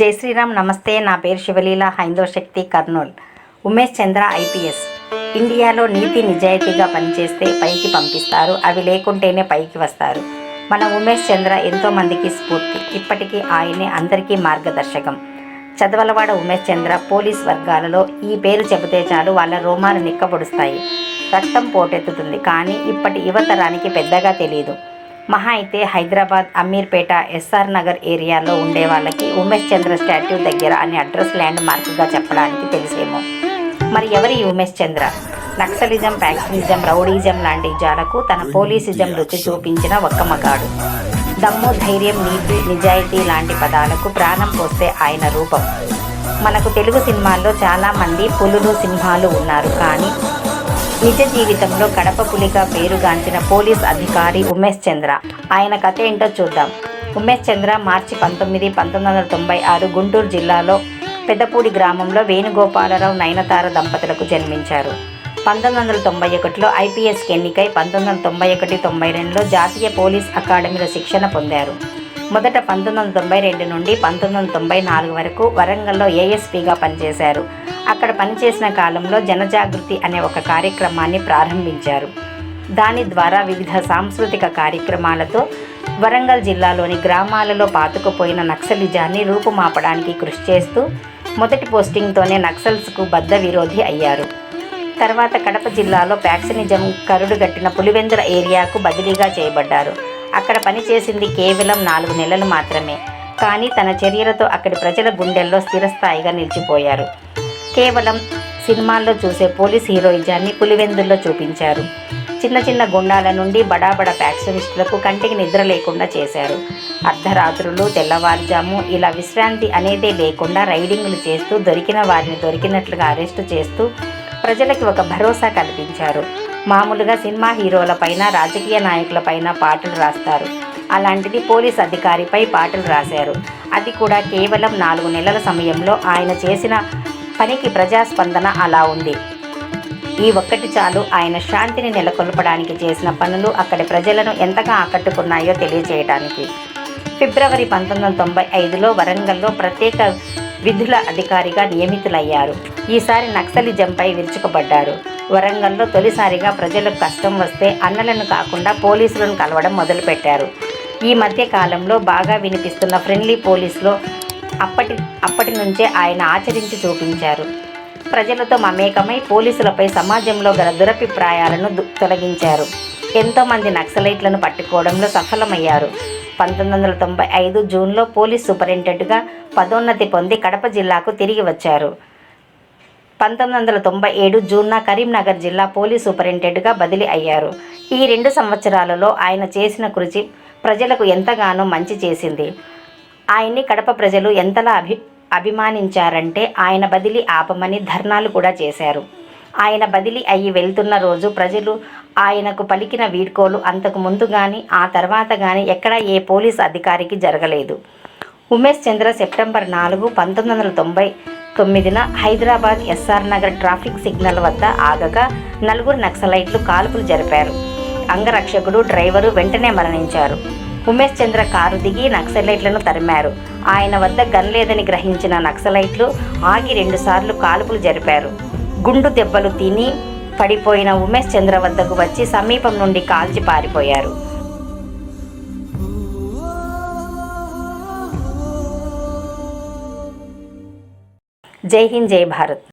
జై శ్రీరామ్ నమస్తే. నా పేరు శివలీల హైందవ శక్తి కర్నూల్. ఉమేష్ చంద్ర ఐపీఎస్. ఇండియాలో నీతి నిజాయితీగా పనిచేస్తే పైకి పంపిస్తారు. అవి లేకుంటేనే పైకి వస్తారు. మన ఉమేష్ చంద్ర ఎంతో మందికి స్ఫూర్తి. ఇప్పటికీ ఆయనే అందరికీ మార్గదర్శకం. చదవలవాడ ఉమేష్ చంద్ర పోలీస్ వర్గాలలో ఈ పేరు చెబితే చాలు వాళ్ళ రోమాలు నిక్కబొడుస్తాయి. రక్తం పోటెత్తుతుంది. కానీ ఇప్పటి యువతరానికి పెద్దగా తెలియదు మహా అయితే హైదరాబాద్ అమీర్పేట ఎస్ఆర్ నగర్ ఏరియాలో ఉండే వాళ్ళకి ఉమేష్ చంద్ర స్టాట్యూ దగ్గర అని అడ్రస్ ల్యాండ్ మార్క్గా చెప్పడానికి తెలిసేమో. మరి ఎవరి ఉమేష్ చంద్ర? నక్సలిజం ప్యాక్సినిజం రౌడీజం లాంటి జాలకు తన పోలీసిజం రుచి చూపించిన ఒక్క మగాడు. దమ్ము ధైర్యం నీతి నిజాయితీ లాంటి పదాలకు ప్రాణం పోస్తే ఆయన రూపం. మనకు తెలుగు సినిమాల్లో చాలామంది పులులు సింహాలు ఉన్నారు కానీ నిజ జీవితంలో కడప పులిగా పేరుగాంచిన పోలీస్ అధికారి ఉమేష్ చంద్ర. ఆయన కథ ఏంటో చూద్దాం. ఉమేష్ చంద్ర మార్చి పంతొమ్మిది పంతొమ్మిది వందల తొంభై ఆరు గుంటూరు జిల్లాలో పెద్దపూడి గ్రామంలో వేణుగోపాలరావు నయనతార దంపతులకు జన్మించారు. పంతొమ్మిది వందల తొంభై ఒకటిలో ఐపీఎస్కి ఎన్నికై పంతొమ్మిది వందల తొంభై ఒకటి తొంభై రెండులో జాతీయ పోలీస్ అకాడమీలో శిక్షణ పొందారు. మొదట పంతొమ్మిది వందల తొంభై రెండు నుండి పంతొమ్మిది వందల తొంభై నాలుగు వరకు వరంగల్లో ఏఎస్పీగా పనిచేశారు. అక్కడ పనిచేసిన కాలంలో జనజాగృతి అనే ఒక కార్యక్రమాన్ని ప్రారంభించారు. దాని ద్వారా వివిధ సాంస్కృతిక కార్యక్రమాలతో వరంగల్ జిల్లాలోని గ్రామాలలో పాతుకుపోయిన నక్సలిజాన్ని రూపుమాపడానికి కృషి చేస్తూ మొదటి పోస్టింగ్తోనే నక్సల్స్కు బద్ద విరోధి అయ్యారు. తర్వాత కడప జిల్లాలో ప్యాక్సినిజం కరుడుగట్టిన పులివెందుల ఏరియాకు బదిలీగా చేయబడ్డారు. అక్కడ పనిచేసింది కేవలం నాలుగు నెలలు మాత్రమే. కానీ తన చర్యలతో అక్కడి ప్రజల గుండెల్లో స్థిరస్థాయిగా నిలిచిపోయారు. కేవలం సినిమాల్లో చూసే పోలీస్ హీరోయిజాన్ని పులివెందుల్లో చూపించారు. చిన్న చిన్న గుండాల నుండి బడాబడ ఫ్యాక్షనిస్టులకు కంటికి నిద్ర లేకుండా చేశారు. అర్ధరాత్రులు తెల్లవారుజాము ఇలా విశ్రాంతి అనేదే లేకుండా రైడింగ్లు చేస్తూ దొరికిన వారిని దొరికినట్లుగా అరెస్టు చేస్తూ ప్రజలకి ఒక భరోసా కల్పించారు. మామూలుగా సినిమా హీరోలపైన రాజకీయ నాయకులపైన పాటలు రాస్తారు. అలాంటిది పోలీస్ అధికారిపై పాటలు రాశారు. అది కూడా కేవలం నాలుగు నెలల సమయంలో ఆయన చేసిన పనికి ప్రజాస్పందన అలా ఉంది. ఈ ఒక్కటి చాలు ఆయన శాంతిని నెలకొల్పడానికి చేసిన పనులు అక్కడి ప్రజలను ఎంతగా ఆకట్టుకున్నాయో తెలియజేయడానికి ఫిబ్రవరి పంతొమ్మిది వందల తొంభై ఐదులో వరంగల్లో ప్రత్యేక విధుల అధికారిగా నియమితులయ్యారు. ఈసారి నక్సలిజంపై విరుచుకుపడ్డారు. వరంగల్లో తొలిసారిగా ప్రజలకు కష్టం వస్తే అన్నలను కాకుండా పోలీసులను కలవడం మొదలుపెట్టారు. ఈ మధ్య కాలంలో బాగా వినిపిస్తున్న ఫ్రెండ్లీ పోలీసులో అప్పటి అప్పటి నుంచే ఆయన ఆచరించి చూపించారు. ప్రజలతో మమేకమై పోలీసులపై సమాజంలో గల దురభిప్రాయాలను తొలగించారు. ఎంతోమంది నక్సలైట్లను పట్టుకోవడంలో సఫలమయ్యారు. పంతొమ్మిది వందల తొంభై ఐదు జూన్లో పోలీస్ సూపరింటెండెంట్గా పదోన్నతి పొంది కడప జిల్లాకు తిరిగి వచ్చారు. పంతొమ్మిది వందల తొంభై ఏడు జూన్న కరీంనగర్ జిల్లా పోలీస్ సూపరింటెండెంట్గా బదిలీ అయ్యారు. ఈ రెండు సంవత్సరాలలో ఆయన చేసిన కృషి ప్రజలకు ఎంతగానో మంచి చేసింది. ఆయన్ని కడప ప్రజలు ఎంతలా అభి అభిమానించారంటే ఆయన బదిలీ ఆపమని ధర్నాలు కూడా చేశారు. ఆయన బదిలీ అయ్యి వెళ్తున్న రోజు ప్రజలు ఆయనకు పలికిన వీడ్కోలు అంతకు ముందు కానీ ఆ తర్వాత కానీ ఎక్కడా ఏ పోలీస్ అధికారికి జరగలేదు. ఉమేష్ చంద్ర సెప్టెంబర్ నాలుగు పంతొమ్మిది వందల తొంభై తొమ్మిదిన Hyderabad SR Nagar traffic signal వద్ద ఆగగా నలుగురు నక్సలైట్లు కాల్పులు జరిపారు. అంగరక్షకుడు డ్రైవరు వెంటనే మరణించారు. ఉమేష్ చంద్ర కారు దిగి నక్సలైట్లను తరిమారు. ఆయన వద్ద గన్ లేదని గ్రహించిన నక్సలైట్లు ఆగి రెండుసార్లు కాల్పులు జరిపారు. గుండు దెబ్బలు తిని పడిపోయిన ఉమేష్ చంద్ర వద్దకు వచ్చి సమీపం నుండి కాల్చి పారిపోయారు. జై హింద్ జై భారత్.